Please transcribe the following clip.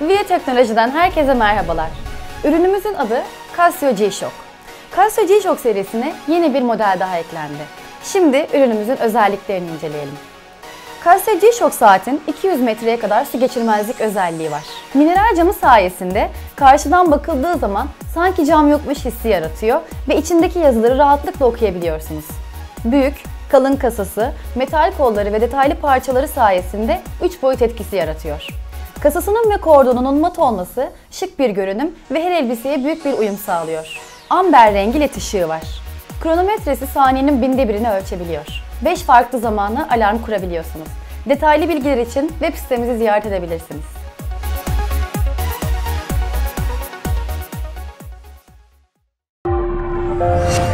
Via Teknoloji'den herkese merhabalar. Ürünümüzün adı Casio G-Shock. Casio G-Shock serisine yeni bir model daha eklendi. Şimdi ürünümüzün özelliklerini inceleyelim. Casio G-Shock saatin 200 metreye kadar su geçirmezlik özelliği var. Mineral camı sayesinde karşıdan bakıldığı zaman sanki cam yokmuş hissi yaratıyor ve içindeki yazıları rahatlıkla okuyabiliyorsunuz. Büyük, kalın kasası, metal kolları ve detaylı parçaları sayesinde 3 boyut etkisi yaratıyor. Kasasının ve kordonunun mat olması şık bir görünüm ve her elbiseye büyük bir uyum sağlıyor. Amber rengi led ışığı var. Kronometresi saniyenin binde birini ölçebiliyor. 5 farklı zamana alarm kurabiliyorsunuz. Detaylı bilgiler için web sitemizi ziyaret edebilirsiniz. Müzik